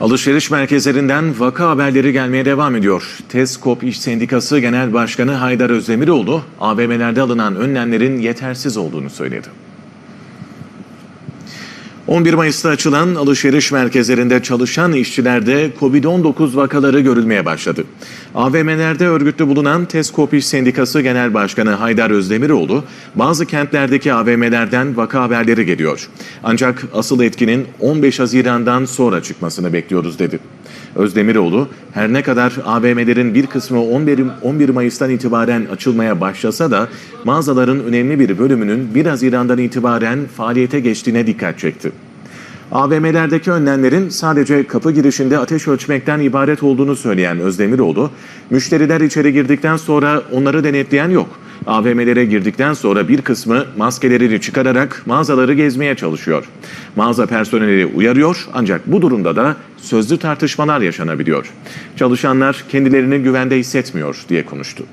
Alışveriş merkezlerinden vaka haberleri gelmeye devam ediyor. Teskop İş Sendikası Genel Başkanı Haydar Özdemiroğlu, AVM'lerde alınan önlemlerin yetersiz olduğunu söyledi. 11 Mayıs'ta açılan alışveriş merkezlerinde çalışan işçilerde Covid-19 vakaları görülmeye başladı. AVM'lerde örgütlü bulunan Teskop Sendikası Genel Başkanı Haydar Özdemiroğlu, bazı kentlerdeki AVM'lerden vaka haberleri geliyor. Ancak asıl etkinin 15 Haziran'dan sonra çıkmasını bekliyoruz dedi. Özdemiroğlu, her ne kadar AVM'lerin bir kısmı 11, 11 Mayıs'tan itibaren açılmaya başlasa da mağazaların önemli bir bölümünün 1 Haziran'dan itibaren faaliyete geçtiğine dikkat çekti. AVM'lerdeki önlemlerin sadece kapı girişinde ateş ölçmekten ibaret olduğunu söyleyen Özdemiroğlu, müşteriler içeri girdikten sonra onları denetleyen yok. AVM'lere girdikten sonra bir kısmı maskelerini çıkararak mağazaları gezmeye çalışıyor. Mağaza personeli uyarıyor ancak bu durumda da sözlü tartışmalar yaşanabiliyor. Çalışanlar kendilerini güvende hissetmiyor diye konuştu.